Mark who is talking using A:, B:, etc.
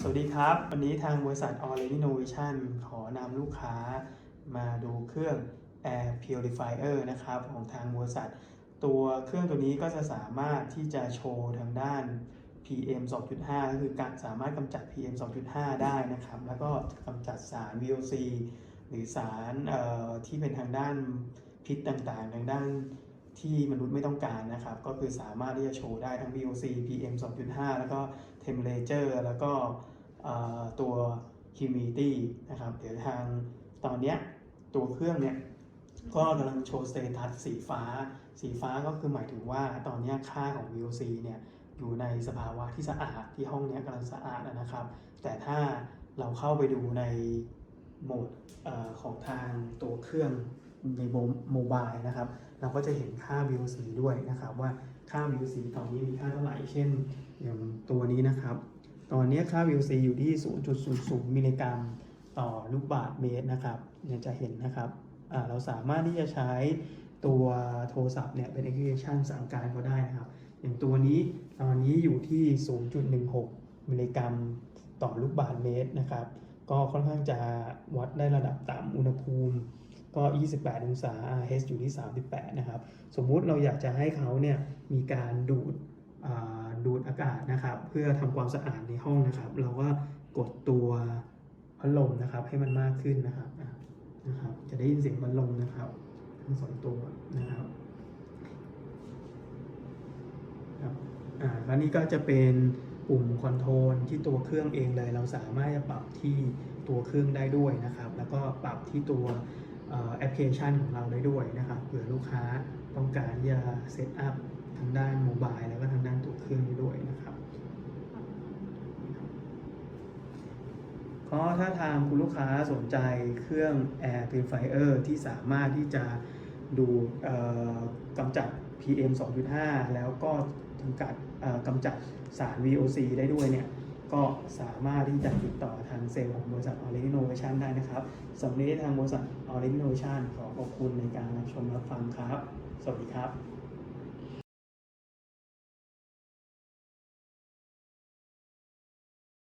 A: สวัสดีครับ วันนี้ทางบริษัท All Innovation ขอนำลูกค้ามาดูเครื่อง Air Purifier นะครับ ของทางบริษัท ตัวเครื่องตัวนี้ก็จะสามารถที่จะโชว์ทางด้าน PM 2.5 ก็คือการสามารถกำจัด PM 2.5 ได้นะครับ แล้วก็กำจัดสาร VOC หรือสารที่เป็นทางด้านพิษต่างๆ ทางด้าน ที่มนุษย์ไม่ต้องการนะครับ ก็คือสามารถที่จะโชว์ได้ทั้ง VOC PM 2.5 แล้วก็ Temperature แล้วก็ตัว Humidity นะครับ เดี๋ยวทางตอนนี้ตัวเครื่องเนี่ยก็กำลังโชว์สเตตัสสีฟ้า สีฟ้าก็คือหมายถึงว่าตอนนี้ค่าของ VOC เนี่ยอยู่ในสภาวะที่สะอาดที่ห้องนี้กำลังสะอาดนะครับ แต่ถ้าเราเข้าไปดูในโหมดอของทางตัวเครื่อง ในโมบายนะครับ เราก็จะเห็นค่า VOC ด้วยนะครับว่าค่า VOC ตอนนี้มีค่าเท่าไหร่ เช่นอย่างตัวนี้นะครับ ตอนนี้ค่า VOC อยู่ที่ 0.00มิลลิกรัมต่อลูกบาศก์เมตรนะครับเนี่ยจะเห็นนะครับ เราสามารถที่จะใช้ตัวโทรศัพท์เนี่ยเป็น application สั่งการเขาได้นะครับ อย่างตัวนี้ตอนนี้อยู่ที่ 0.16 มิลลิกรัมต่อลูกบาศก์เมตรนะครับ ก็ค่อนข้างจะวัดได้ระดับต่ำอุณหภูมิ ก็ 28 องศา RH อยู่ที่ 38 นะครับ สมมุติเราอยากจะให้เขาเนี่ยมีการดูดอ่าดูดอากาศนะครับ เพื่อทำความสะอาดในห้องนะครับ เราก็กดตัวพัดลมนะครับให้มันมากขึ้นนะครับนะครับ จะได้ยินเสียงพัดลมนะครับทั้งสองตัวนะครับครับอ่าแล้วนี่ก็จะเป็นปุ่มคอนโทรลที่ตัวเครื่องเองเลย เราสามารถจะปรับที่ตัวเครื่องได้ด้วยนะครับ แล้วก็ปรับที่ตัว แอปพลิเคชันของเราได้ด้วยนะครับเผื่อลูกค้าต้องการจะเซตอัพทางด้านโมบายแล้วก็ทางด้านตัวเครื่องได้ด้วยนะครับก็ถ้าทางคุณลูกค้าสนใจเครื่อง Air Purifier ที่สามารถที่จะดูดเอ่อกำจัด PM 2.5 แล้วก็จำกัดกำจัดสาร VOC ได้ด้วยเนี่ย ก็สามารถที่จะติดต่อทางเซลล์ของบริษัทออริจินอลชันได้นะครับสำหรับนี้ทางบริษัทออริจินอลชันขอขอบคุณในการรับชมรับฟังครับ สวัสดีครับ